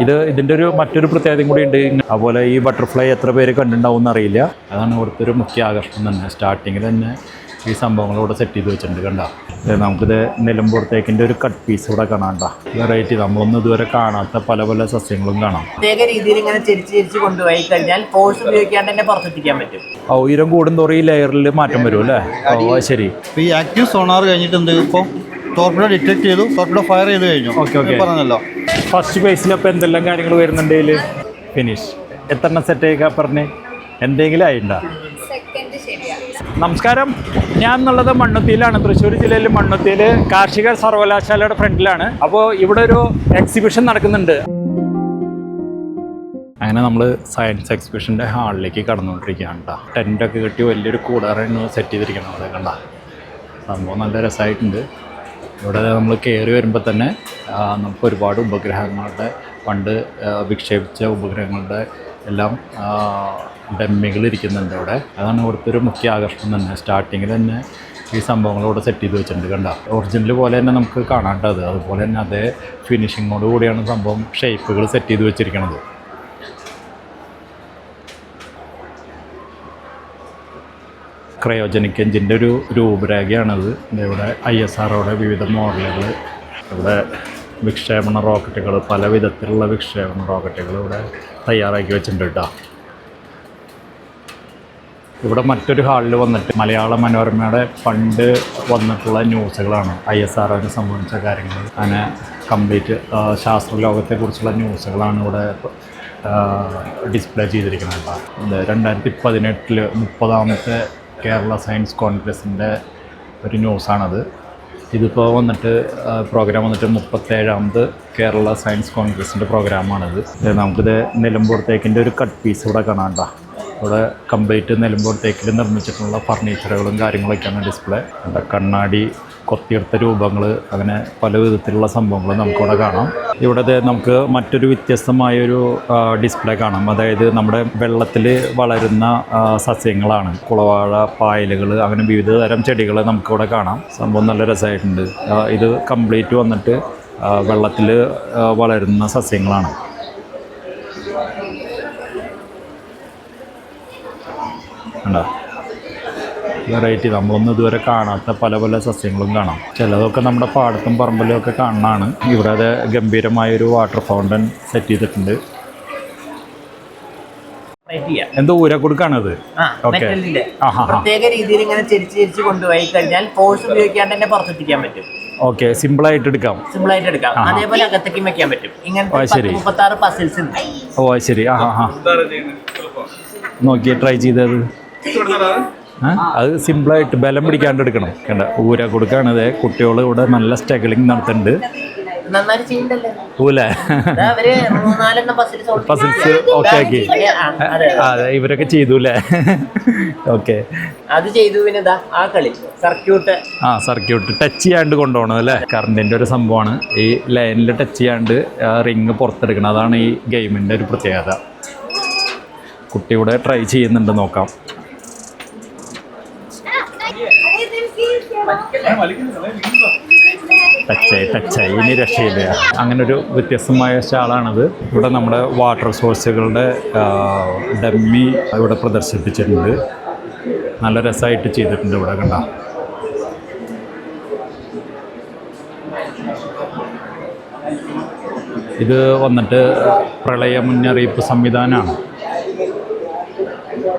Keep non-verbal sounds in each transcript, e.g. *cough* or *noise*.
ഇത് ഇതിന്റെ ഒരു മറ്റൊരു പ്രത്യേകതയും കൂടി ഉണ്ട്. അതുപോലെ ഈ ബട്ടർഫ്ലൈ എത്ര പേര് കണ്ടിട്ടുണ്ടാവും അറിയില്ല. അതാണ് ഇവിടുത്തെ ഒരു മുഖ്യ ആകർഷണം തന്നെ. സ്റ്റാർട്ടിങ്ങിൽ തന്നെ ഈ സംഭവങ്ങൾ ഇവിടെ സെറ്റ് ചെയ്ത് വെച്ചിട്ടുണ്ട് കണ്ട? നമുക്കിത് നിലമ്പൂർ തേക്കിന്റെ ഒരു കട്ട് പീസ് ഇവിടെ കാണാണ്ട വെറൈറ്റി നമ്മളൊന്നും ഇതുവരെ കാണാത്ത പല പല സസ്യങ്ങളും കാണാം. പ്രത്യേക രീതിയിൽ ഇങ്ങനെ ചെരിച്ച് ചെരിച്ച് കൊണ്ടുപോയി കഴിഞ്ഞാൽ ഫോഴ്സ് ഉപയോഗിക്കാണ്ട് തന്നെ പുറത്തെത്തിക്കാൻ പറ്റും. ആ, ഉയരം കൂടുന്തോറും ഈ ലെയറിൽ മാറ്റം വരും അല്ലേ? ഓ ശരി. ഈ ആക്റ്റീവ് സോണാർ കഴിഞ്ഞിട്ട് എന്ത് ഇപ്പോൾ ടോർപ്പിഡോ ഡിറ്റക്ട് ചെയ്തു ടോർപ്പിഡോ ഫയർ ചെയ്ത് കഴിഞ്ഞു. Okay, okay. പറഞ്ഞല്ലോ. ഫസ്റ്റ് ബേസിൽ അപ്പോൾ എന്തെല്ലാം കാര്യങ്ങൾ വരുന്നുണ്ട് ഇതിൽ ഫിനിഷ് എത്ര സെറ്റ് ആയിക്കാ പറഞ്ഞ്? എന്തെങ്കിലും ആയിണ്ട? നമസ്കാരം. ഞാൻ എന്നുള്ളത് മണ്ണുത്തിയിലാണ്. തൃശ്ശൂർ ജില്ലയിൽ മണ്ണുത്തിയിൽ കാർഷിക സർവകലാശാലയുടെ ഫ്രണ്ടിലാണ്. അപ്പോൾ ഇവിടെ ഒരു എക്സിബിഷൻ നടക്കുന്നുണ്ട്. അങ്ങനെ നമ്മൾ സയൻസ് എക്സിബിഷന്റെ ഹാളിലേക്ക് കടന്നുകൊണ്ടിരിക്കുകയാണ് കേട്ടോ ടെന്റൊക്കെ കെട്ടി വലിയൊരു കൂടാറാണ് സെറ്റ് ചെയ്തിരിക്കണം അവിടെ കണ്ട. സംഭവം നല്ല രസമായിട്ടുണ്ട് ഇവിടെ നമ്മൾ കയറി വരുമ്പോൾ തന്നെ നമുക്ക് ഒരുപാട് ഉപഗ്രഹങ്ങളുടെ പണ്ട് വിക്ഷേപിച്ച ഉപഗ്രഹങ്ങളുടെ എല്ലാം ഡമ്മികൾ ഇരിക്കുന്നുണ്ട് അവിടെ അതാണ് ഇവിടുത്തെ ഒരു മുഖ്യ ആകർഷണം തന്നെ. സ്റ്റാർട്ടിങ്ങിൽ തന്നെ ഈ സംഭവങ്ങൾ ഇവിടെ സെറ്റ് ചെയ്ത് വെച്ചിട്ടുണ്ട് കണ്ട? ഒറിജിനൽ പോലെ തന്നെ നമുക്ക് കാണാണ്ടത് അതുപോലെ തന്നെ അതേ ഫിനിഷിങ്ങോട് കൂടിയാണ് സംഭവം ഷേപ്പുകൾ സെറ്റ് ചെയ്ത് വെച്ചിരിക്കുന്നത് ക്രയോജനിക് എഞ്ചിന്റെ ഒരു രൂപരേഖയാണത്. ഇവിടെ ഐ എസ് ആറോടെ വിവിധ മോഡലുകൾ ഇവിടെ വിക്ഷേപണ റോക്കറ്റുകൾ പല വിധത്തിലുള്ള വിക്ഷേപണ റോക്കറ്റുകൾ ഇവിടെ തയ്യാറാക്കി വെച്ചിട്ടുണ്ട് കേട്ടോ. ഇവിടെ മറ്റൊരു ഹാളിൽ വന്നിട്ട് മലയാള മനോരമയുടെ പണ്ട് വന്നിട്ടുള്ള ന്യൂസുകളാണ്. ഐ എസ് ആറിന് സംബന്ധിച്ച കാര്യങ്ങൾ അങ്ങനെ കംപ്ലീറ്റ് ശാസ്ത്രലോകത്തെക്കുറിച്ചുള്ള ന്യൂസുകളാണ് ഇവിടെ ഡിസ്പ്ലേ ചെയ്തിരിക്കുന്നത് രണ്ടായിരത്തി പതിനെട്ടിൽ മുപ്പതാമത്തെ കേരള സയൻസ് കോൺഗ്രസിന്റെ ഒരു ന്യൂസാണത്. ഇതിപ്പോൾ വന്നിട്ട് പ്രോഗ്രാം വന്നിട്ട് മുപ്പത്തേഴാമത് കേരള സയൻസ് കോൺഗ്രസിന്റെ പ്രോഗ്രാമാണിത്. നമുക്കിത് നിലമ്പൂർ തേക്കിന്റെ ഒരു കട്ട് പീസ് ഇവിടെ കാണാണ്ട. ഇവിടെ കംപ്ലീറ്റ് നിലമ്പൂർ തേക്കിൽ നിർമ്മിച്ചിട്ടുള്ള ഫർണിച്ചറുകളും കാര്യങ്ങളൊക്കെയാണ് ഡിസ്പ്ലേ. കണ്ണാടി കൊത്തിയെടുത്ത രൂപങ്ങൾ അങ്ങനെ പല വിധത്തിലുള്ള സംഭവങ്ങൾ നമുക്കിവിടെ കാണാം. ഇവിടെ ദേ നമുക്ക് മറ്റൊരു വ്യത്യസ്തമായൊരു ഡിസ്പ്ലേ കാണാം. അതായത് നമ്മുടെ വെള്ളത്തിൽ വളരുന്ന സസ്യങ്ങളാണ്. കുളവാഴ പായലുകൾ അങ്ങനെ വിവിധ തരം ചെടികൾ നമുക്കിവിടെ കാണാം. സംഭവം നല്ല രസമായിട്ടുണ്ട്. ഇത് കംപ്ലീറ്റ് വന്നിട്ട് വെള്ളത്തിൽ വളരുന്ന സസ്യങ്ങളാണ്. കണ്ടോ? വെറൈറ്റി നമ്മളൊന്നും ഇതുവരെ കാണാത്ത പല പല സസ്യങ്ങളും കാണാം. ചിലതൊക്കെ നമ്മുടെ പാടത്തും പറമ്പിലും ഒക്കെ കാണാനാണ് ഇവിടെ അത് ഗംഭീരമായൊരു വാട്ടർ ഫൗണ്ടൻ സെറ്റ് ചെയ്തിട്ടുണ്ട്. എന്തോ ഊരക്കൊടുക്കാണത്. പ്രത്യേക രീതിയിൽ ഇങ്ങനെ ചെരിച്ച് ചെരിച്ച് കൊണ്ടുപോയി കഴിഞ്ഞാൽ ഫോഴ്സ് ഉപയോഗിക്കാണ്ട് തന്നെ പുറത്തെത്തിക്കാൻ പറ്റും. ഓക്കെ സിമ്പിളായിട്ട് എടുക്കാം. സിമ്പിൾ ആയിട്ട് എടുക്കാം. അതേപോലെ അകത്തേക്കും വെക്കാൻ പറ്റും. ആറ് പസിൽസ് ഉണ്ട്. ഓ ശരി. ആ നോക്കി ട്രൈ ചെയ്തത്. അത് സിമ്പിളായിട്ട് ബലം പിടിക്കാണ്ട് എടുക്കണം. കണ്ട? ഊര കൊടുക്കുകയാണത് കുട്ടികൾ ഇവിടെ നല്ല സ്ട്രഗിളിങ് നടത്തുന്നുണ്ട് പസിൽസ് ഓക്കെ ആക്കി. അതെ അതെ. ഇവരൊക്കെ ചെയ്തു അല്ലേ ഓക്കെ *laughs* അത് ചെയ്തു പിന്നെ ആ കളി. സർക്യൂട്ട്. ആ സർക്യൂട്ട്. ടച്ച് ചെയ്യാണ്ട് കൊണ്ടുപോകണം അല്ലേ? കറണ്ടിന്റെ ഒരു സംഭവമാണ്. ഈ ലൈനിൽ ടച്ച് ചെയ്യാണ്ട് റിങ് പുറത്തെടുക്കണം. അതാണ് ഈ ഗെയിമിന്റെ ഒരു പ്രത്യേകത. കുട്ടിയുടെ ട്രൈ ചെയ്യുന്നുണ്ട് നോക്കാം. ടച്ചായി ടച്ചായി ഇനി രക്ഷയില്ല. അങ്ങനെ ഒരു വ്യത്യസ്തമായ സ്റ്റാളാണിത് ഇവിടെ നമ്മുടെ വാട്ടർ സോഴ്സുകളുടെ ഡമ്മി ഇവിടെ പ്രദർശിപ്പിച്ചിട്ടുണ്ട്. നല്ല രസമായിട്ട് ചെയ്തിട്ടുണ്ട് ഇവിടെ കണ്ട. ഇത് വന്നിട്ട് പ്രളയ മുന്നറിയിപ്പ് സംവിധാനമാണ്.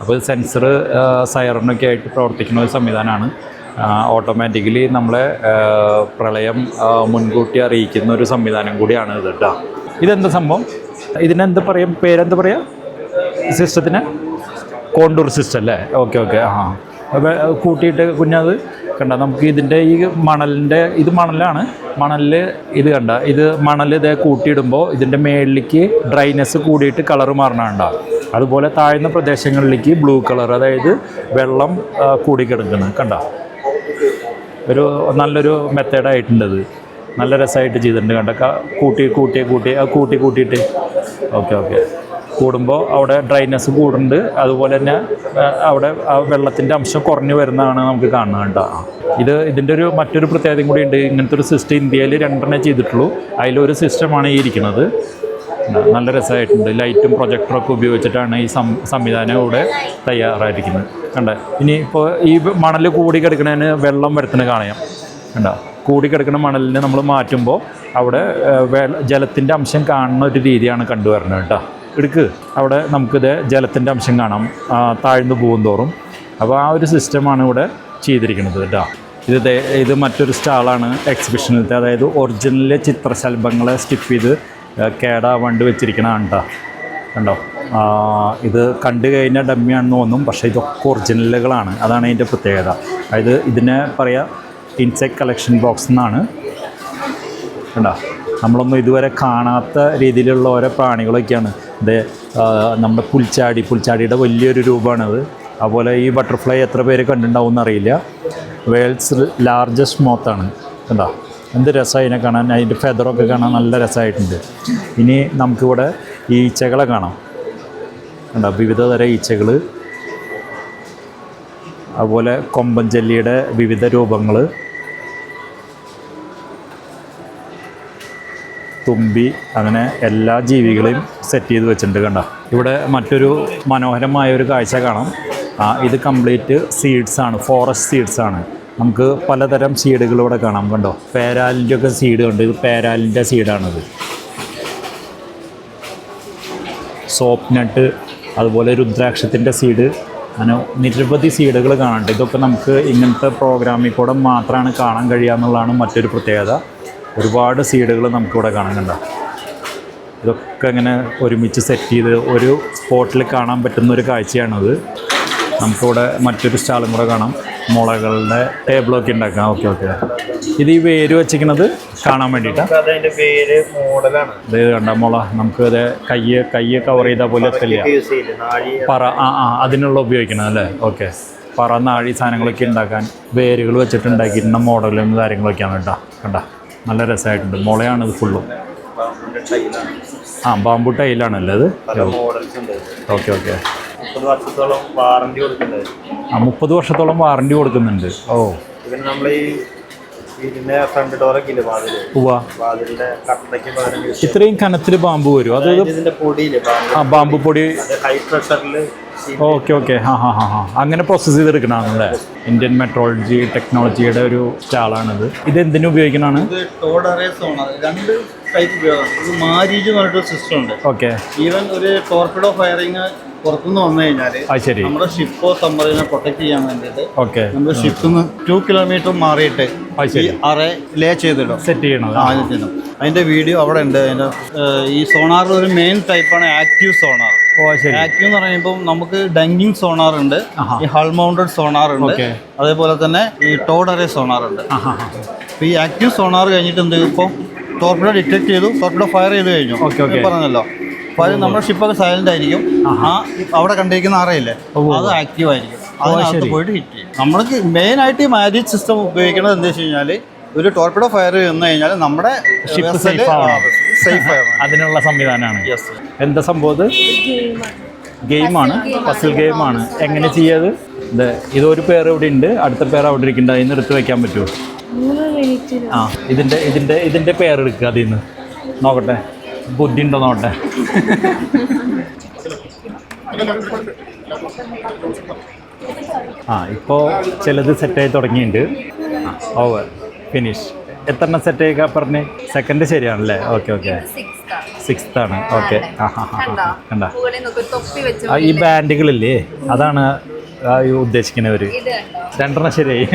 അപ്പോൾ സെൻസർ സൈറണൊക്കെ ആയിട്ട് പ്രവർത്തിക്കുന്ന ഒരു സംവിധാനമാണ്. ഓട്ടോമാറ്റിക്കലി നമ്മളെ പ്രളയം മുൻകൂട്ടി അറിയിക്കുന്ന ഒരു സംവിധാനം കൂടിയാണ് ഇത് കേട്ടോ ഇതെന്താ സംഭവം? ഇതിനെന്താ പറയും? പേരെന്താ പറയുക സിസ്റ്റത്തിന്? കോണ്ടൂർ സിസ്റ്റം അല്ലേ? ഓക്കെ ഓക്കെ ആ. കൂട്ടിയിട്ട് കുഞ്ഞത് കണ്ട. നമുക്ക് ഇതിന്റെ ഈ മണലിന്റെ ഇത് മണലാണ്. മണലിൽ ഇത് കണ്ട. ഇത് മണൽ ഇതേ കൂട്ടിയിടുമ്പോൾ ഇതിന്റെ മേളിലേക്ക് ഡ്രൈനെസ് കൂടിയിട്ട് കളർ മാറണുണ്ട അതുപോലെ താഴ്ന്ന പ്രദേശങ്ങളിലേക്ക് ബ്ലൂ കളർ അതായത് വെള്ളം കൂടിക്കിടക്കുന്നത് കണ്ട? ഒരു നല്ലൊരു മെത്തേഡായിട്ടുണ്ട് അത് നല്ല രസമായിട്ട് ചെയ്തിട്ടുണ്ട് കണ്ട. ക- കൂട്ടി കൂട്ടി കൂട്ടി കൂട്ടി കൂട്ടിയിട്ട്. Okay okay. കൂടുമ്പോൾ അവിടെ ഡ്രൈനെസ് കൂടുന്നുണ്ട്. അതുപോലെ തന്നെ അവിടെ ആ വെള്ളത്തിന്റെ അംശം കുറഞ്ഞു വരുന്നതാണ് നമുക്ക് കാണുന്നത് കേട്ടോ ഇത് ഇതിന്റെ ഒരു മറ്റൊരു പ്രത്യേകതയും കൂടി ഉണ്ട്. ഇങ്ങനത്തെ ഒരു സിസ്റ്റം ഇന്ത്യയിൽ രണ്ടെണ്ണേ ചെയ്തിട്ടുള്ളൂ. അതിലൊരു സിസ്റ്റമാണ് ഈ ഇരിക്കുന്നത്. നല്ല രസമായിട്ടുണ്ട്. ലൈറ്റും പ്രൊജക്ടറൊക്കെ ഉപയോഗിച്ചിട്ടാണ് ഈ സം സംവിധാനം ഇവിടെ തയ്യാറായിരിക്കുന്നത് കണ്ട? ഇനി ഇപ്പോൾ ഈ മണൽ കൂടി കിടക്കുന്നതിന് വെള്ളം വരുത്തുന്ന കാണാം കണ്ട? കൂടി കിടക്കുന്ന മണലിനെ നമ്മൾ മാറ്റുമ്പോൾ അവിടെ ജലത്തിന്റെ അംശം കാണുന്ന ഒരു രീതിയാണ് കണ്ടുവരുന്നത് കേട്ടോ. എടുക്ക്. അവിടെ നമുക്കിത് ജലത്തിന്റെ അംശം കാണാം. താഴ്ന്നു പോകും തോറും. അപ്പോൾ ആ ഒരു സിസ്റ്റമാണ് ഇവിടെ ചെയ്തിരിക്കുന്നത് കേട്ടോ. ഇത് ഇത് മറ്റൊരു സ്റ്റാളാണ് എക്സിബിഷനിലത്തെ അതായത് ഒറിജിനലിലെ ചിത്രശലഭങ്ങളെ സ്റ്റിപ്പ് ചെയ്ത് കേടാവാണ്ട് വെച്ചിരിക്കണതാണ് കേട്ടോ. കണ്ടോ? ഇത് കണ്ടു കഴിഞ്ഞാൽ ഡമ്മിയാണെന്ന് തോന്നും പക്ഷേ ഇതൊക്കെ ഒറിജിനലുകളാണ്. അതാണ് ഇതിന്റെ പ്രത്യേകത. അതായത് ഇതിനെ പറയുക ഇൻസെക്ട് കളക്ഷൻ ബോക്സ് എന്നാണ്. കണ്ടോ? നമ്മളൊന്നും ഇതുവരെ കാണാത്ത രീതിയിലുള്ള ഓരോ പ്രാണികളൊക്കെയാണ്. ഇത് നമ്മുടെ പുൽച്ചാടി പുൽച്ചാടിയുടെ വലിയൊരു രൂപമാണത് അതുപോലെ ഈ ബട്ടർഫ്ലൈ എത്ര പേര് കണ്ടിട്ടുണ്ടാവും എന്നറിയില്ല. വേൾഡ്സ് ലാർജസ്റ്റ് മോത്താണ്. കണ്ടോ? എന്ത് രസമായി അതിനെ കാണാൻ. അതിന്റെ ഫെദറൊക്കെ കാണാൻ നല്ല രസമായിട്ടുണ്ട്. ഇനി നമുക്കിവിടെ ഈച്ചകളെ കാണാം. കണ്ടോ വിവിധ തരം ഈച്ചകൾ അതുപോലെ കൊമ്പൻ ജെല്ലിയുടെ വിവിധ രൂപങ്ങൾ തുമ്പി അങ്ങനെ എല്ലാ ജീവികളെയും സെറ്റ് ചെയ്ത് വെച്ചിട്ടുണ്ട് കണ്ട. ഇവിടെ മറ്റൊരു മനോഹരമായ ഒരു കാഴ്ച കാണാം. ആ, ഇത് കംപ്ലീറ്റ് സീഡ്സ് ആണ് ഫോറസ്റ്റ് സീഡ്സ് ആണ്. നമുക്ക് പലതരം സീഡുകൾ ഇവിടെ കാണാം കണ്ടോ. പേരാലിന്റെ ഒക്കെ സീഡ് ഉണ്ട് ഇത് പേരാലിന്റെ സീഡാണിത് സോപ്പ് നട്ട് അതുപോലെ രുദ്രാക്ഷത്തിന്റെ സീഡ് അങ്ങനെ നിരവധി സീഡുകൾ കാണുന്നുണ്ട് ഇതൊക്കെ നമുക്ക് ഇങ്ങനത്തെ പ്രോഗ്രാമിൽ കൂടെ മാത്രമാണ് കാണാൻ കഴിയുക എന്നുള്ളതാണ് മറ്റൊരു പ്രത്യേകത. ഒരുപാട് സീഡുകൾ നമുക്കിവിടെ കാണുന്നുണ്ട് ഇതൊക്കെ ഇങ്ങനെ ഒരുമിച്ച് സെറ്റ് ചെയ്ത് ഒരു സ്പോട്ടിൽ കാണാൻ പറ്റുന്ന ഒരു കാഴ്ചയാണത്. നമുക്കിവിടെ മറ്റൊരു സ്റ്റാളും കൂടെ കാണാം. മുളകളുടെ ടേബിളൊക്കെ ഉണ്ടാക്കാം. ഓക്കെ ഓക്കെ ഇത് ഈ വേര് വെച്ചിരിക്കുന്നത് കാണാൻ വേണ്ടിയിട്ടാണ് പേര് മോഡലാണ്. ഇത് കണ്ട മുള? നമുക്ക് അത് കയ്യ് കയ്യ് കവർ ചെയ്താൽ പോലെ എത്തില്ല പറ ആ ആ അതിനുള്ള ഉപയോഗിക്കണം അല്ലേ? ഓക്കെ പറ നാഴി സാധനങ്ങളൊക്കെ ഉണ്ടാക്കാൻ വേരുകൾ വെച്ചിട്ട് ഉണ്ടാക്കിയിട്ടുള്ള മോഡലും കാര്യങ്ങളൊക്കെയാണ് കേട്ടോ. കണ്ട? നല്ല രസമായിട്ടുണ്ട്. മുളയാണ് ഇത് ഫുള്ളും ആ ബാമ്പു ടൈലാണല്ലേ ഉണ്ട്. ഓക്കെ ഓക്കെ മുപ്പത് വർഷത്തോളം വാറണ്ടി കൊടുക്കുന്നുണ്ട്. ആ മുപ്പത് വർഷത്തോളം വാറണ്ടി കൊടുക്കുന്നുണ്ട്. ഓ. പിന്നെ നമ്മൾ ഈ ഇതിന്റെ ഫ്രണ്ട് ഡോറൊക്കെ ഇല്ലേ വാതിൽ? വാതിലിന്റെ കട്ടയ്ക്ക് പകരം ഇത്രയും കനത്തിൽ ബാമ്പ് വരും. അത് ചെയ്യും ഇതിന്റെ പൊടിയില്ലേ? ആ ബാമ്പു പൊടി. ഹൈ പ്രഷറിൽ ഓക്കെ ഓക്കെ. ഹാ ഹാ ഹാ ഹാ. അങ്ങനെ പ്രോസസ്സ് ചെയ്തെടുക്കണമാണല്ലേ ഇന്ത്യൻ മെട്രോളജി ടെക്നോളജിയുടെ ഒരു സ്റ്റാളാണിത് ഇത് എന്തിനു ഉപയോഗിക്കണാണ് രണ്ട് ടൈപ്പ് ഉപയോഗം ഇത് മാരീജ് എന്ന് പറഞ്ഞിട്ടൊരു സിസ്റ്റം ഉണ്ട്. ഓക്കെ. ഈവൻ ഒരു ടോർപ്പിഡോ ഫയറിങ് പുറത്തുനിന്ന് വന്നു ശരി. നമ്മുടെ ഷിപ്പോ സമ്മറിനെ പ്രൊട്ടക്ട് ചെയ്യാൻ വേണ്ടിയിട്ട് ഓക്കെ നമ്മൾ ഷിപ്പിൽ നിന്ന് ടു കിലോമീറ്റർ മാറിയിട്ട് ഈ അറേ ലേ ചെയ്തിടും. സെറ്റ് ചെയ്യണം. അതിന്റെ വീഡിയോ അവിടെ ഉണ്ട്. അതിന്റെ ഈ സോണാറിൽ ഒരു മെയിൻ ടൈപ്പാണ് ആക്റ്റീവ് സോണാർ ആക്റ്റീവ് എന്ന് പറയുമ്പോൾ നമുക്ക് ഡങ്കിങ് സോണാർ ഉണ്ട്. ഈ ഹൾ മൗണ്ടഡ് സോണാർ ഉണ്ട്. അതേപോലെ തന്നെ ഈ ടോഡറേ സോണാർ ഉണ്ട്. ഈ ആക്റ്റീവ് സോണാർ കഴിഞ്ഞിട്ട് എന്ത് ഇപ്പോൾ ടോർപിഡോ ഡിറ്റക്ട് ചെയ്തു. ടോർപ്പിഡ ഫയർ ചെയ്ത് കഴിഞ്ഞു. പറഞ്ഞല്ലോ. അപ്പോൾ അത് നമ്മുടെ ഷിപ്പൊക്കെ സൈലന്റ് ആയിരിക്കും. ആ അവിടെ കണ്ടിരിക്കുന്ന അറയില്ലേ അത് ആക്റ്റീവ് ആയിരിക്കും. ശരി. അതിനകത്ത് പോയിട്ട് ഹിറ്റ് ചെയ്യും. നമ്മൾക്ക് മെയിൻ ആയിട്ട് ഈ മാജിക് സിസ്റ്റം ഉപയോഗിക്കുന്നത് എന്താ വെച്ച് കഴിഞ്ഞാൽ ഒരു ടോർപ്പിഡോ ഫയർ വന്നു കഴിഞ്ഞാൽ നമ്മുടെ ഷിപ്പ് സേഫ് ആണ് സേഫ് അതിനുള്ള സംവിധാനമാണ്. എന്താ സംഭവം ഇത് ഗെയിമാണ്. പസിൽ ഗെയിമാണ് എങ്ങനെ ചെയ്യാത് ഇത് ഇതൊരു പേർ ഇവിടെ ഉണ്ട്. അടുത്ത പേർ അവിടെ ഇരിക്കുന്നുണ്ട് അതിൽ നിന്ന് എടുത്ത് വെക്കാൻ പറ്റുമോ? ആ ഇതിന്റെ ഇതിന്റെ ഇതിന്റെ പേരെടുക്കുക അതിൽ നിന്ന് നോക്കട്ടെ. ബുദ്ധി ഉണ്ടോ നോട്ടെ ആ ഇപ്പോൾ ചിലത് സെറ്റായി തുടങ്ങിയിട്ടുണ്ട്. ഓവർ ഫിനിഷ് എത്രണ്ണം ചെയ്യുക പറഞ്ഞ്? സെക്കൻഡ് ശരിയാണല്ലേ? ഓക്കെ ഓക്കെ സിക്സ്ത് ആണ്. ഓക്കെ കണ്ട? ഈ ബാൻഡുകളില്ലേ അതാണ് ഉദ്ദേശിക്കുന്നവർ രണ്ടെണ്ണം ശരിയായി.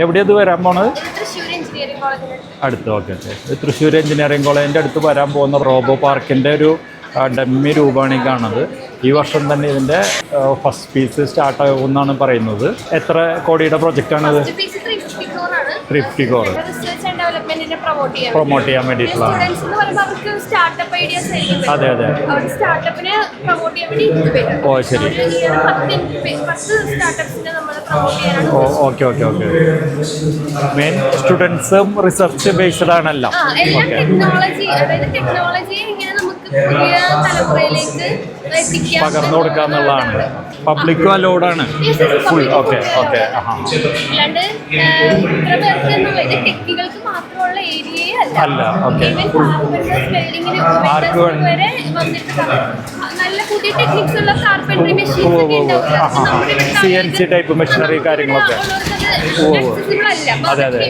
എവിടെയത് വരാൻ പോണത്? അടുത്ത് ഓക്കെ ഓക്കെ തൃശ്ശൂർ എഞ്ചിനീയറിംഗ് കോളേജിന്റെ അടുത്ത് വരാൻ പോകുന്ന റോബോ പാർക്കിന്റെ ഒരു ഡമ്മി രൂപമാണ് ഈ കാണുന്നത് ഈ വർഷം തന്നെ ഇതിന്റെ ഫസ്റ്റ് പീസ് സ്റ്റാർട്ട് ആകുമെന്നാണ് പറയുന്നത്. എത്ര കോടിയുടെ പ്രൊജക്റ്റാണിത് ത്രിഫ്റ്റി കോർ പ്രൊമോട്ട് ചെയ്യാൻ പ്രൊമോട്ട് ചെയ്യാൻ വേണ്ടിയിട്ടുള്ളതാണ് സ്റ്റുഡൻസ് എന്ന് പറയുമ്പോൾ അവർക്ക് സ്റ്റാർട്ടപ്പ് ഐഡിയാസ് അതെ, അതെ. അവർ സ്റ്റാർട്ടപ്പിനെ പ്രൊമോട്ട് ചെയ്യാൻ വേണ്ടി ഓ, ശരി. പത്ത് സ്റ്റാർട്ടപ്സിനെ നമ്മൾ പ്രൊമോട്ട് ചെയ്യാനാണ് oh okay okay okay. Main സ്റ്റുഡൻസും റിസർച്ച് ബേസ്ഡ് ആണല്ലോ. ടെക്നോളജി അതായത് ടെക്നോളജി ഇങ്ങനെ നമുക്ക് പുതിയ തലമുറയിലേക്ക് എത്തിക്കാം പകർന്നു കൊടുക്കുക എന്നുള്ളതാണ്. പബ്ലിക്കും അലോഡാണ് ഫുൾ ഓക്കെ ഓക്കെ അല്ലാണ്ട് ഇത്ര പേർക്ക് ടെക്നിക്കൽക്ക് ഏരിയയെ അല്ല. ആർക്ക് നല്ല പുതിയ ടെക്നിക്സ് ഉള്ള കാർപ്പൻട്രി മെഷീൻസ് ഓ, ഒക്കെ ഓ, ഓ. ഉണ്ടാവില്ല ആ, ആ, ആ. CNC type കാര്യങ്ങളൊക്കെ. അതെ, അതെ.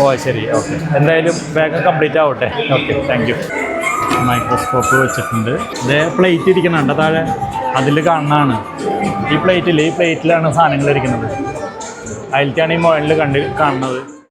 ഓ ശരി. ഓക്കെ എന്തായാലും വേഗം കംപ്ലീറ്റ് ആവട്ടെ. ഓക്കെ താങ്ക് യു മൈക്രോസ്കോപ്പ് വെച്ചിട്ടുണ്ട്. ഇത് പ്ലേറ്റ് ഇരിക്കുന്നുണ്ട്. താഴെ അതിൽ കാണുന്നതാണ്. ഈ പ്ലേറ്റിൽ ഈ പ്ലേറ്റിലാണ് സാധനങ്ങൾ ഇരിക്കുന്നത്. അതിലേക്കാണ് ഈ മുകളിൽ കണ്ട് കാണുന്നത്.